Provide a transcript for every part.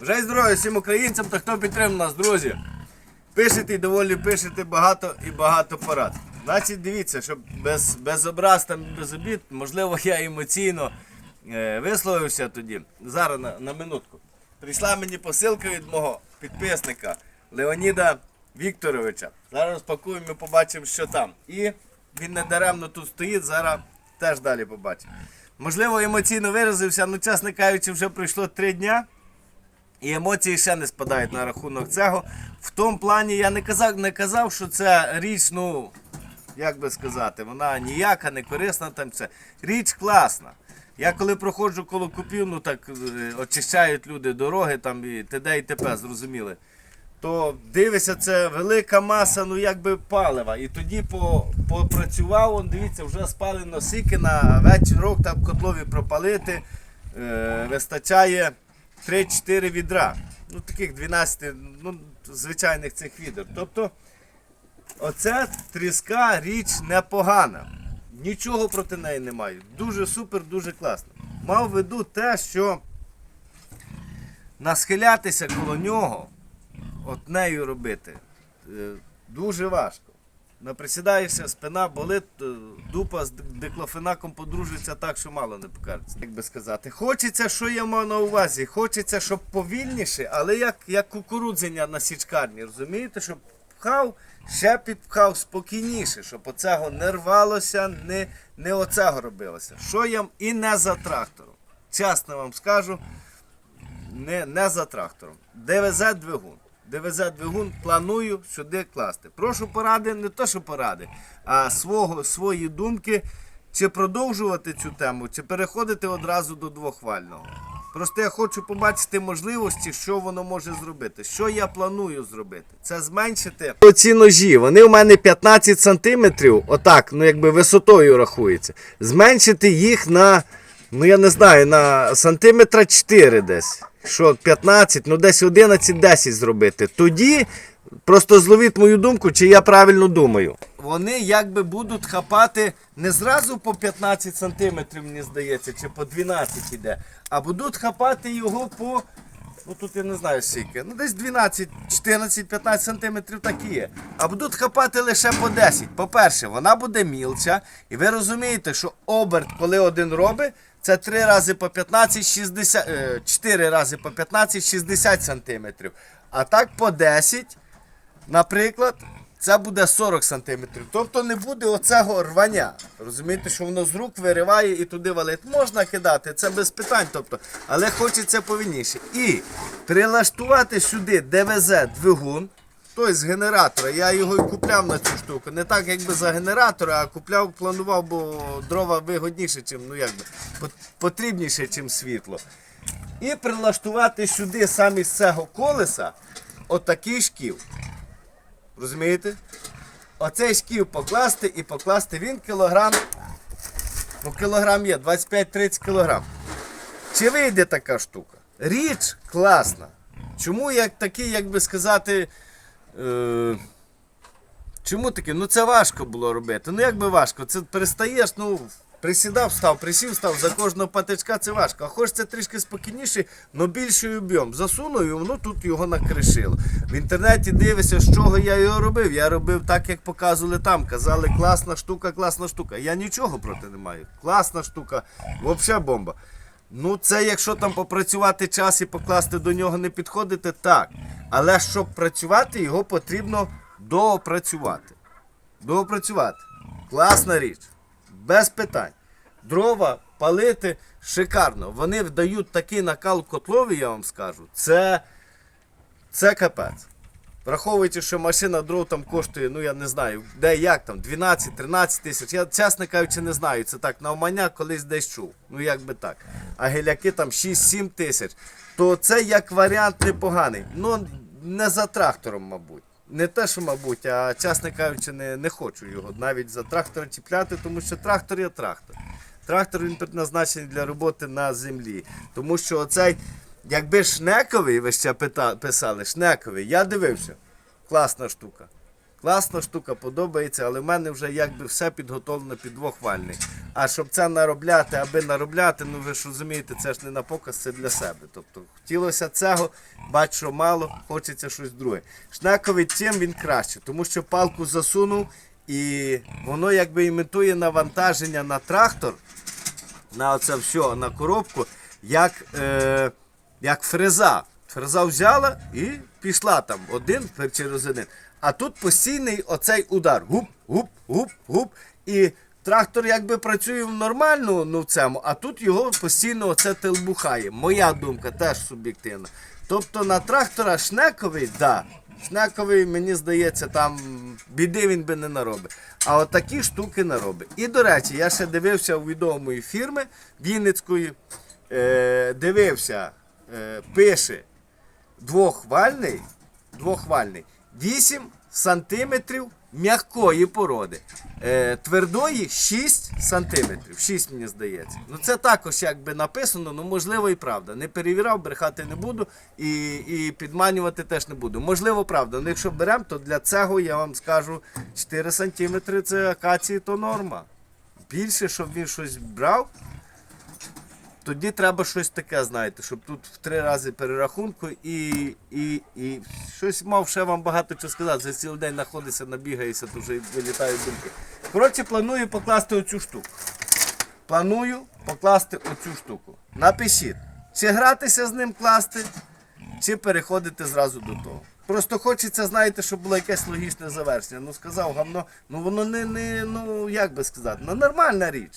Вже й здоров'я всім українцям та хто підтримав нас, друзі. Пишете і доволі пишете багато і багато порад. Значить, дивіться, щоб без, без образ там без обід, можливо, я емоційно е, висловився тоді. Зараз на, на минутку. Прийшла мені посилка від мого підписника Леоніда Вікторовича. Зараз розпакуємо і побачимо, що там. І він не даремно тут стоїть, зараз теж далі побачимо. Можливо, емоційно виразився, ну, чесно кажучи, вже пройшло три дня. І емоції ще не спадають на рахунок цього. В тому плані я не казав, не казав, що це річ, ну, як би сказати, вона ніяка, не корисна там це. Річ класна. Я коли проходжу коло купів, ну так е, очищають люди дороги там і т.д. і т.п. зрозуміли. То дивишся, це велика маса, ну якби палива. І тоді по, попрацював, он, дивіться, вже спалено сіки на вечірок там котлові пропалити. Е, вистачає 3-4 відра. Ну, таких 12, ну, звичайних цих відер. Тобто, оця тріска річ непогана. Нічого проти неї не маю. Дуже супер, дуже класно. Мав в виду те, що насхилятися коло нього, от нею робити, е, дуже важко. Наприсідаєшся, спина болить, е, дупа з диклофенаком подружиться так, що мало не покажеться, як би сказати. Хочеться, що я мав на увазі, хочеться, щоб повільніше, але як, як кукурудзення на січкарні, розумієте, щоб пхав, ще підпхав спокійніше, щоб оцього не рвалося, не, не оцього робилося. Що я і не за трактором. Чесно вам скажу, не, не за трактором. ДВЗ двигун. ДВЗ двигун планую сюди класти. Прошу поради, не то, що поради, а свого, свої думки, чи продовжувати цю тему, чи переходити одразу до двохвального. Просто я хочу побачити можливості, що воно може зробити. Що я планую зробити? Це зменшити. Оці ножі, вони у мене 15 сантиметрів, отак, ну якби висотою рахується. Зменшити їх на, ну я не знаю, на сантиметра 4 десь. Що 15, ну десь 11-10 зробити. Тоді просто зловіть мою думку, чи я правильно думаю. Вони якби будуть хапати не зразу по 15 сантиметрів, мені здається, чи по 12 іде, а будуть хапати його по. Ну тут я не знаю скільки. Ну десь 12, 14, 15 сантиметрів так і є. А будуть хапати лише по 10. По-перше, вона буде мілча. І ви розумієте, що оберт, коли один робить, це 3 рази по 15, 60, е, 4 рази по 15, 60 сантиметрів. А так по 10, наприклад, це буде 40 сантиметрів. Тобто не буде оцього рвання. Розумієте, що воно з рук вириває і туди валить. Можна кидати, це без питань. Тобто, але хочеться повільніше. І прилаштувати сюди ДВЗ двигун. Той з генератора. Я його і купляв на цю штуку. Не так, якби за генератора, а купляв, планував, бо дрова вигодніше, чим, ну пот- потрібніше, чим світло. І прилаштувати сюди самі з цього колеса отакий шків. Розумієте? Оцей шків покласти і покласти він кілограм. Ну, кілограм є, 25-30 кілограм. Чи вийде така штука? Річ класна. Чому як такий, як би сказати. Е, чому таке? Ну це важко було робити. Ну як би важко? Це перестаєш, ну. Присідав, став, присів, став, за кожного патичка це важко. А хочеться трішки спокійніше, але більший об'єм. Засунув і воно тут його накришило. В інтернеті дивишся, з чого я його робив. Я робив так, як показували там. Казали, класна штука, класна штука. Я нічого проти не маю. Класна штука, взагалі бомба. Ну, це якщо там попрацювати час і покласти до нього не підходити, так. Але щоб працювати, його потрібно доопрацювати. Доопрацювати. Класна річ. Без питань. Дрова палити шикарно. Вони дають такий накал котлові, я вам скажу. Це, це капець. Враховуючи, що машина дров коштує, ну я не знаю, де як там, 12-13 тисяч. Я чесно кажучи, не знаю. Це так, навмання колись десь чув. Ну як би так. А геляки там 6-7 тисяч. То це як варіант непоганий. Ну не за трактором, мабуть. Не те, що, мабуть, а чесно кажучи, не, не хочу його навіть за трактора чіпляти, тому що трактор є трактор. Трактор він предназначений для роботи на землі. Тому що оцей, якби шнековий, ви ще писали, шнековий, я дивився. Класна штука. Класна штука, подобається, але в мене вже якби все підготовлено під двохвальний. А щоб це наробляти, аби наробляти, ну ви ж розумієте, це ж не на показ, це для себе. Тобто хотілося цього, бачу, мало, хочеться щось друге. Шнековий чим він краще, тому що палку засунув і воно якби імітує навантаження на трактор, на оце все, на коробку, як, е, як фреза. Фреза взяла і пішла там один через один. А тут постійний оцей удар. Гуп, гуп, гуп, гуп. І трактор якби працює в нормальну ну, в цьому, а тут його постійно оце телбухає. Моя думка теж суб'єктивна. Тобто на трактора шнековий, да. Шнековий, мені здається, там біди він би не наробив. А от такі штуки наробить. І до речі, я ще дивився у відомої фірми Вінницької. Е, дивився, пише двохвальний, двохвальний 8 сантиметрів м'якої породи. Е, твердої 6 сантиметрів. 6, мені здається. Ну це також якби написано, ну можливо і правда. Не перевіряв, брехати не буду і, і підманювати теж не буду. Можливо, правда. Ну якщо беремо, то для цього я вам скажу 4 сантиметри це акації, то норма. Більше, щоб він щось брав, тоді треба щось таке, знаєте, щоб тут в три рази перерахунку і, і, і щось мав ще вам багато чого сказати. За цілий день знаходиться, набігається, то вже вилітають думки. Коротше, планую покласти оцю штуку. Планую покласти оцю штуку. Напишіть, чи гратися з ним класти, чи переходити зразу до того. Просто хочеться, знаєте, щоб було якесь логічне завершення. Ну сказав гамно, ну воно не, не ну як би сказати, ну нормальна річ.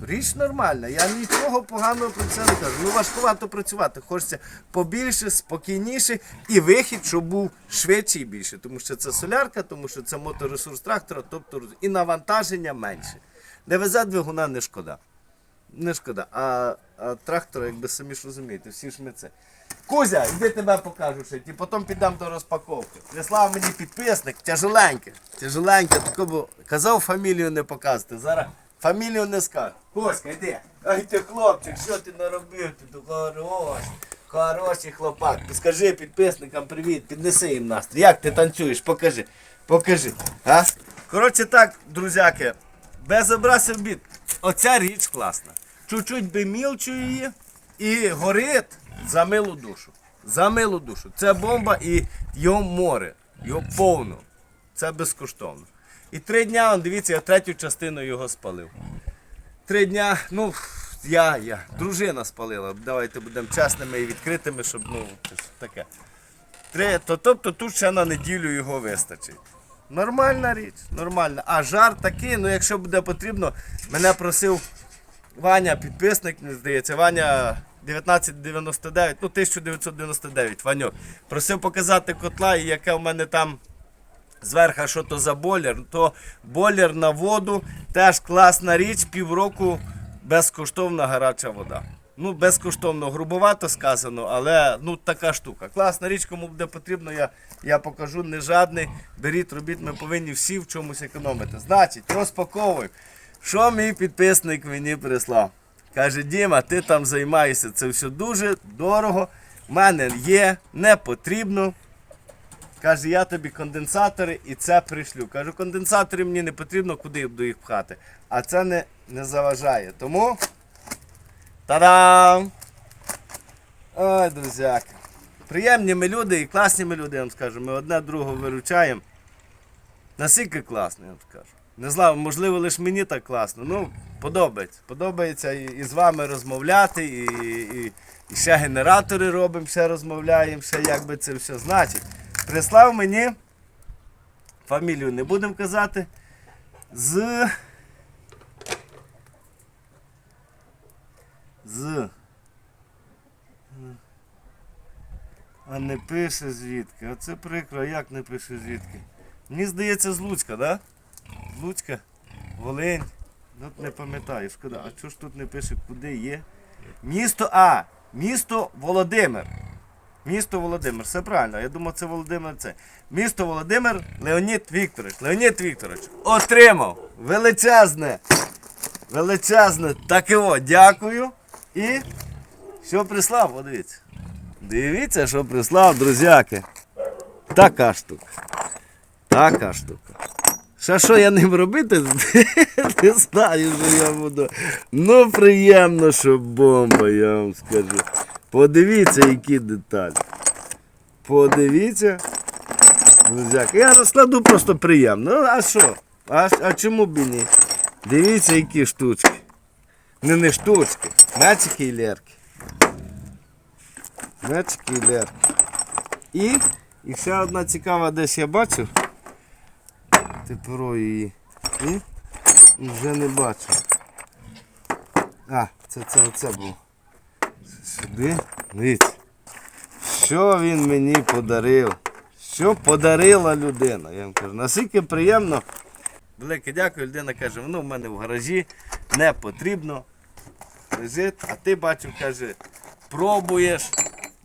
Річ нормальна. Я нічого поганого про це не кажу. Ну важкувато працювати. Хочеться побільше, спокійніше і вихід, щоб був швидший і більше. Тому що це солярка, тому що це моторесурс трактора, тобто і навантаження менше. Не везе двигуна не шкода. Не шкода. А, а трактора, якби самі ж розумієте, всі ж ми це. Кузя, йди тебе покажу ще, і потім піддам до розпаковки. Прислав мені підписник, тяжеленьке, тяжеленьке, бо казав фамілію не показувати. Зараз фамілію не скажу. Коська, йди. Ай ти хлопчик, що ти наробив? Ти то хороший, хороший хлопак. Скажи підписникам привіт, піднеси їм настрій. Як ти танцюєш? Покажи. Покажи. А? Коротше так, друзяки, без образи в бід. Оця річ класна. Чуть-чуть би мілчу її і горить за милу душу. За милу душу. Це бомба і його море. Його повно. Це безкоштовно. І три дня, он, дивіться, я третю частину його спалив. Три дня, ну, я, я, дружина спалила. Давайте будемо чесними і відкритими, щоб, ну, таке. Три, то, тобто тут ще на неділю його вистачить. Нормальна річ, нормальна. А жар такий, ну якщо буде потрібно, мене просив Ваня, підписник, мені здається, Ваня 1999, ну 1999, Ваньок. Просив показати котла, і яке в мене там зверху, що то за бойлер, то бойлер на воду, теж класна річ, півроку безкоштовна гаряча вода. Ну, безкоштовно, грубовато сказано, але ну така штука. Класна річ, кому буде потрібно, я, я покажу, не жадний. Беріть, робіть, ми повинні всі в чомусь економити. Значить, розпаковуємо. Що мій підписник мені прислав? Каже, Діма, ти там займаєшся, це все дуже дорого. В мене є, не потрібно. Каже, я тобі конденсатори і це пришлю. Кажу, конденсатори мені не потрібно, куди я буду їх пхати. А це не, не заважає. Тому. Та-дам! Ой, друзяки. Приємні ми люди і класні ми люди, я вам скажу. Ми одне другого виручаємо. Наскільки класно, я вам скажу. Не знаю, можливо, лише мені так класно. Ну, подобається. Подобається і, і з вами розмовляти, і, і, і ще генератори робимо, ще розмовляємо, ще як би це все значить. Прислав мені, фамілію не будемо казати, з. З. А не пише звідки. Оце прикро, як не пише звідки. Мені здається, з Луцька, да? З Луцька, Волинь. От не пам'ятаю, шкода. А чого ж тут не пише, куди є? Місто А. Місто Володимир. Місто Володимир, все правильно. Я думав, це Володимир це. Місто Володимир Леонід Вікторович. Леонід Вікторович отримав величезне, величезне таке о, дякую. І що прислав, О, дивіться. Дивіться, що прислав, друзяки. Така штука. Така штука. Ще що я ним робити, не знаю, що я буду. Ну, приємно, що бомба, я вам скажу. Подивіться, які деталі. Подивіться. Друзяки. Я розкладу просто приємно. Ну, а що? А, а чому б і ні? Дивіться, які штучки. Не не штучки. Мячики і лерки. Мячики і лерки. І, і ще одна цікава десь я бачив. Тепер її. І, і вже не бачу. А, це це оце було. Дивіться. Що він мені подарив? Що подарила людина? Я вам кажу, наскільки приємно. Велике дякую, людина каже, воно в мене в гаражі не потрібно. Лежить, а ти бачив, каже, пробуєш,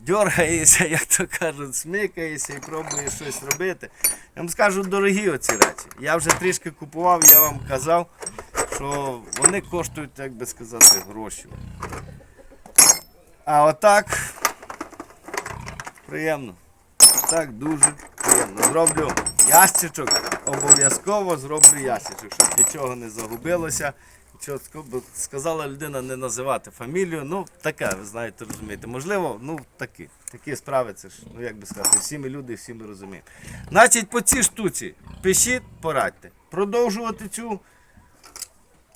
дергаєшся, як то кажуть, смикаєшся і пробуєш щось робити. Я вам скажу, дорогі оці речі. Я вже трішки купував, я вам казав, що вони коштують, як би сказати, гроші. А отак приємно. Так дуже приємно. Зроблю ящичок, обов'язково зроблю ящичок, щоб нічого не загубилося. Бо сказала людина не називати фамілію. Ну, таке, ви знаєте, розумієте. Можливо, ну такі. Такі справи, це ж, ну як би сказати, всі ми люди, всі ми розуміємо. Значить, по цій штуці пишіть, порадьте. Продовжувати цю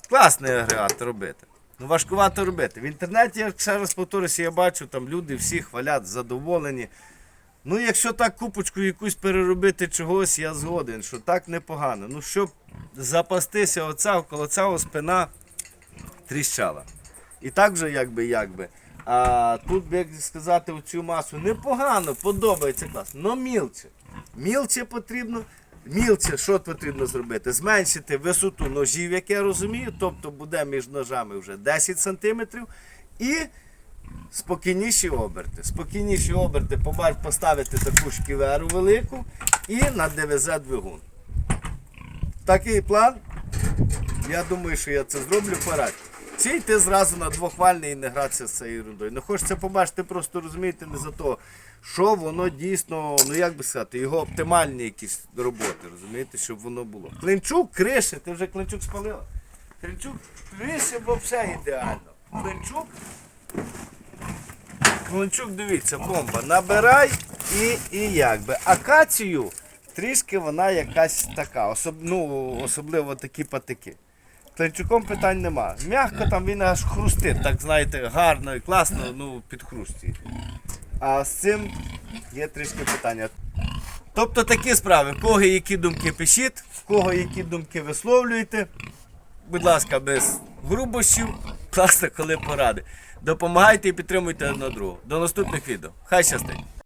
класний агрегат робити. Ну важкувато робити. В інтернеті, я ще раз повторюся, я бачу, там люди всі хвалять, задоволені. Ну, якщо так купочку якусь переробити чогось, я згоден, що так непогано. Ну, щоб запастися оця, коло цього спина тріщала. І так вже якби якби. А тут, як сказати, оцю масу непогано, подобається класно. Но мілче. Мілче потрібно. Мілче, що потрібно зробити? Зменшити висоту ножів, як я розумію, тобто буде між ножами вже 10 см. І спокійніші оберти. Спокійніші оберти, поставити таку шківеру велику і на ДВЗ двигун. Такий план. Я думаю, що я це зроблю парад. Чи йти зразу на двохвальний і не гратися з цією ерундою. Не хочеться побачити, просто розумієте, не за того, що воно дійсно, ну як би сказати, його оптимальні якісь роботи, розумієте, щоб воно було. Клинчук, крише, ти вже клинчук спалила. Клинчук, крише взагалі ідеально. Клинчук Клончук, дивіться, бомба. Набирай і, і як. Акацію трішки вона якась така, особ, ну, особливо такі патики. Клинчуком питань нема. Мягко там він аж хрустить, так знаєте, гарно і класно, ну, підхрустить. А з цим є трішки питання. Тобто такі справи, в кого які думки пишіть, в кого які думки висловлюєте. Будь ласка, без грубощів, класно, коли поради. Допомагайте і підтримуйте одне другого. До наступних відео. Хай щастить!